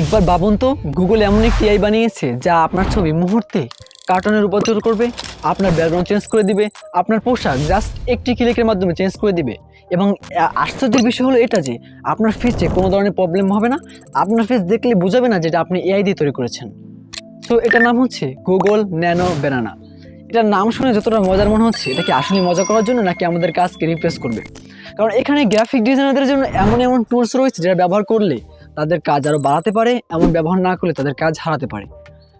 একবার ভাবুন তো গুগল এমন একটি আই বানিয়েছে যা আপনার ছবি মুহূর্তে কার্টুনে রূপান্তর করবে, আপনার ব্যাকগ্রাউন্ড চেঞ্জ করে দিবে, আপনার পোশাক জাস্ট একটি ক্লিকের মাধ্যমে চেঞ্জ করে দিবে। এবং আশ্চর্যের বিষয় হলো এটা যে, আপনার ফেসে কোনো ধরনের প্রবলেম হবে না, আপনার ফেস দেখলে বোঝাবে না যেটা আপনি এআই দিয়ে তৈরি করেছেন। তো এটার নাম হচ্ছে গুগল ন্যানো ব্যানানা এটার নাম শুনে যতটা মজার মনে হচ্ছে, এটা কি আসলে মজা করার জন্য নাকি আমাদের কাজকে রিপ্লেস করবে? কারণ এখানে গ্রাফিক ডিজাইনারদের জন্য এমন এমন টুলস রয়েছে যেটা ব্যবহার করলে তাদের কাজ আরও বাড়াতে পারে, এমন ব্যবহার না করলে তাদের কাজ হারাতে পারে।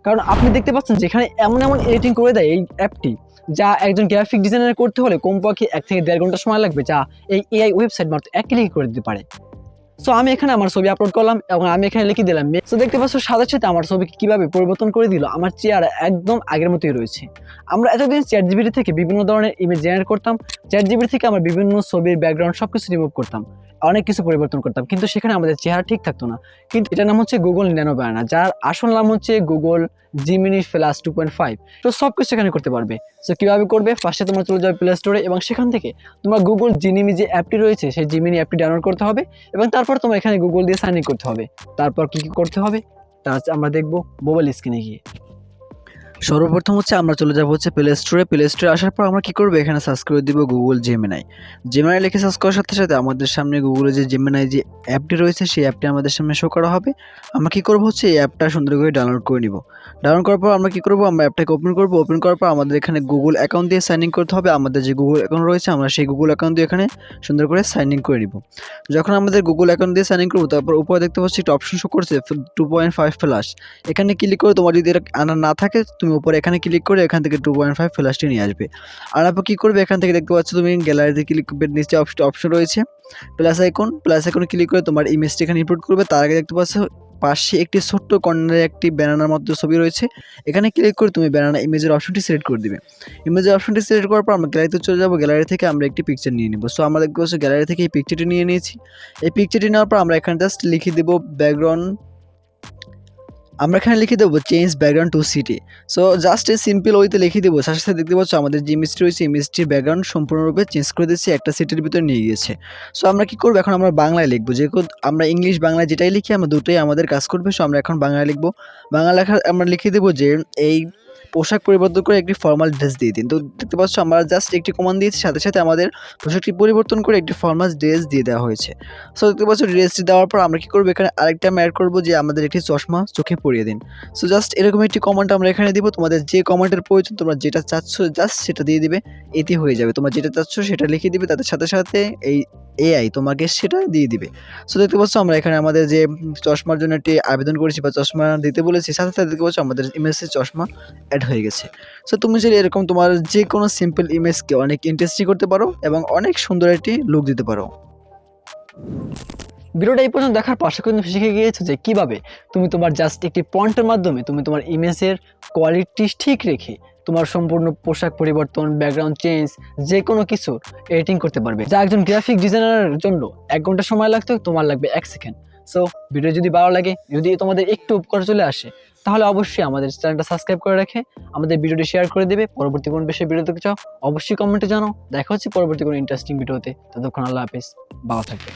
কারণ আপনি দেখতে পাচ্ছেন যেখানে এমন এমন এডিটিং করে দেয় এই অ্যাপটি, যা একজন গ্রাফিক ডিজাইনার করতে হলে কমপক্ষে এক থেকে দেড় ঘণ্টা সময় লাগবে, যা এই এআই ওয়েবসাইট মাত্র এক ক্লিক করে দিতে পারে। সো আমি এখানে আমার ছবি আপলোড করলাম এবং আমি এখানে লিখে দিলাম সো দেখতে পাচ্ছ সাথে সাথে আমার ছবিকে কীভাবে পরিবর্তন করে দিল? আমার চেয়ার একদম আগের মতোই রয়েছে। আমরা এতদিন চ্যাট জিবিটি থেকে বিভিন্ন ধরনের ইমেজ জেনারেট করতাম চ্যাট জিবিটি থেকে আমরা বিভিন্ন ছবির ব্যাকগ্রাউন্ড সব কিছু রিমুভ করতাম। অনেক কিছু পরিবর্তন করতাম, কিন্তু সেখানে আমাদের চেহারা ঠিক থাকতো না। কিন্তু এটার নাম হচ্ছে গুগল ন্যানো বায়ানা যার আসল নাম হচ্ছে Google Gemini flash two point five তো সব কিছু এখানে করতে পারবে। সো কীভাবে করবে? ফার্স্টে তোমরা চলে যাবে প্লে স্টোরে এবং সেখান থেকে তোমার গুগল জিনিমি যে অ্যাপটি রয়েছে, সেই জিমিনি অ্যাপটি ডাউনলোড করতে হবে এবং তারপর তোমার এখানে গুগল দিয়ে সাইন ইন করতে হবে। তারপর কি কি করতে হবে? তা আমরা দেখব মোবাইল স্ক্রিনে গিয়ে। সর্বপ্রথম হচ্ছে আমরা চলে যাব হচ্ছে প্লে স্টোরে প্লে স্টোরে আসার পর আমরা কি করব? এখানে সার্চ করে দিব গুগল জেমিনাই জেমিনাই লিখে সার্চ করার সাথে সাথে আমাদের সামনে গুগলে যে জেমিনাই যে অ্যাপটি রয়েছে, সেই অ্যাপটি আমাদের সামনে শো করা হবে। আমরা কি করব? হচ্ছে এই অ্যাপটা সুন্দর করে ডাউনলোড করে নিব। ডাউনলোড করার পর আমরা কি করব? আমরা অ্যাপটাকে ওপেন করব। ওপেন করার পর আমাদের এখানে গুগল অ্যাকাউন্ট দিয়ে সাইন ইন করতে হবে। আমাদের যে গুগল অ্যাকাউন্ট রয়েছে, আমরা সেই গুগল অ্যাকাউন্ট দিয়ে এখানে সুন্দর করে সাইন ইন করে নিব। যখন আমাদের গুগল অ্যাকাউন্ট দিয়ে সাইন ইন করব, তারপর উপরে দেখতে পাচ্ছি একটা অপশন শো করছে টু পয়েন্ট ফাইভ ফ্লাশ এখানে ক্লিক করে তোমার যদি এটা আনা না থাকে তুমি উপরে এখানে ক্লিক করে এখান থেকে টু পয়েন্ট ফাইভ ফ্ল্যাশটি নিয়ে আসবে। আর আপনি কী করবে? এখান থেকে দেখতে পাচ্ছ তুমি গ্যালারিতে ক্লিক করবে, নিচে অপশন রয়েছে। প্লাস আইকন প্লাস আইকনে ক্লিক করে তোমার ইমেজটি এখানে ইনপুট করবে। তার আগে দেখতে পাচ্ছ পাশে একটি ছোট্ট কর্নারে একটি ব্যানানার মতো ছবি রয়েছে। এখানে ক্লিক করে তুমি ব্যানানা ইমেজের অপশনটি সিলেক্ট করে দিবে। ইমেজের অপশনটি সিলেক্ট করার পর আমরা গ্যালারিতে চলে যাব। গ্যালারি থেকে আমরা একটি পিকচার নিয়ে নিব। সো আমরা দেখতে পাচ্ছি গ্যালারি থেকে এই পিকচারটি নিয়ে নিয়েছি। এই পিকচারটি নেওয়ার পর আমরা এখানে জাস্ট লিখে দেবো ব্যাকগ্রাউন্ড আমরা এখানে লিখে দেবো change background to city so just এই সিম্পল ওইতে লিখে দেবো। সাথে সাথে দেখতে পাচ্ছ আমাদের যে ইমেজটি রয়েছে ইমেজটির ব্যাকগ্রাউন্ড সম্পূর্ণরূপে চেঞ্জ করে দিচ্ছে একটা সিটির ভিতরে নিয়ে গিয়েছে। সো আমরা কী করব? এখন আমরা বাংলায় লিখব। যে আমরা ইংলিশ বাংলায় যেটাই লিখি, আমরা দুটোই আমাদের কাজ করবে। সো আমরা এখন বাংলায় লিখব। বাংলা লেখা আমরা লিখে দেবো যে এই পোশাক পরিবর্তন করে একটি ফর্মাল ড্রেস দিয়ে দিন। তো দেখতে পাচ্ছ, আমরা জাস্ট একটি কমান্ড দিয়েছি, সাথে সাথে আমাদের পোশাকটি পরিবর্তন করে একটি ফর্মাল ড্রেস দিয়ে দেওয়া হয়েছে। সো দেখতে পাচ্ছ ড্রেসটি দেওয়ার পর আমরা কী করব, এখানে আরেকটা অ্যাড করব যে আমাদের একটি চশমা চোখে পরিয়ে দিন। সো জাস্ট এরকম একটি কমেন্ট আমরা এখানে দিব, তোমাদের যে কমেন্টের প্রয়োজন, তোমরা যেটা চাচ্ছ জাস্ট সেটা দিয়ে দিবে, এতে হয়ে যাবে। তোমরা যেটা চাচ্ছ, সেটা লিখে দিবে, তাদের সাথে সাথে এই এআই তোমাকে সেটা দিয়ে দিবে। সো দেখতে পাচ্ছ আমরা এখানে আমাদের যে চশমার জন্য একটি আবেদন করেছি বা চশমা দিতে বলেছি, সাথে সাথে দেখতে পাচ্ছ আমাদের ইমেজে চশমা অ্যাড হয়ে গেছে। সো তুমি যদি এরকম তোমার যে কোনো সিম্পল ইমেজকে অনেক ইন্টারেস্টিং করতে পারো এবং অনেক সুন্দর একটি লুক দিতে পারো। ভিডিওটা এই পর্যন্ত দেখার করি তুমি শিখে গিয়েছো যে কীভাবে তুমি তোমার জাস্ট একটি পয়েন্টের মাধ্যমে তুমি তোমার ইমেজের কোয়ালিটি ঠিক রেখে তোমার সম্পূর্ণ পোশাক পরিবর্তন ব্যাকগ্রাউন্ড চেঞ্জ যে কোনো কিছু এডিটিং করতে পারবে। যা একজন গ্রাফিক ডিজাইনারের জন্য এক ঘণ্টা সময় লাগতো তোমার লাগবে এক সেকেন্ড সো ভিডিও যদি ভালো লাগে, যদি তোমাদের একটু উপকার চলে আসে, তাহলে অবশ্যই আমাদের চ্যানেলটা সাবস্ক্রাইব করে রাখে আমাদের ভিডিওটি শেয়ার করে দেবে। পরবর্তী কোন বিষয়ে ভিডিও দেখতে চাও, অবশ্যই কমেন্টে জানাও। দেখা হচ্ছে পরবর্তী কোনো ইন্টারেস্টিং ভিডিওতে ততক্ষণ আল্লাহ হাফিজ। ভালো থাকবে।